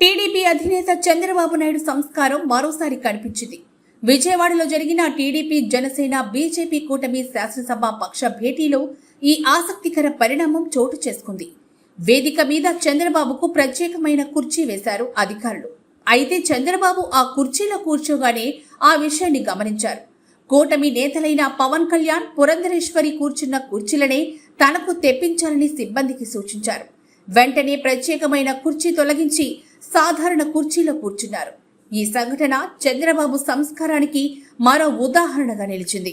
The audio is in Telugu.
టీడీపీ అధినేత చంద్రబాబు నాయుడు సంస్కారం మరోసారి కనిపించింది. విజయవాడలో జరిగిన టీడీపీ జనసేన బీజేపీ కూటమి శాసనసభ పక్ష భేటీలో ఈ ఆసక్తికర పరిణామం చోటు చేసుకుంది. వేదిక మీద చంద్రబాబుకు ప్రత్యేకమైన కుర్చీ వేశారు అధికారులు. అయితే చంద్రబాబు ఆ కుర్చీలో కూర్చోగానే ఆ విషయాన్ని గమనించారు. కూటమి నేతలైన పవన్ కళ్యాణ్ పురంధరేశ్వరి కూర్చున్న కుర్చీలనే తనకు తెప్పించాలని సిబ్బందికి సూచించారు. వెంటనే ప్రత్యేకమైన కుర్చీ తొలగించి సాధారణ కుర్చీలో కూర్చున్నారు. ఈ సంఘటన చంద్రబాబు సంస్కారానికి మరో ఉదాహరణగా నిలిచింది.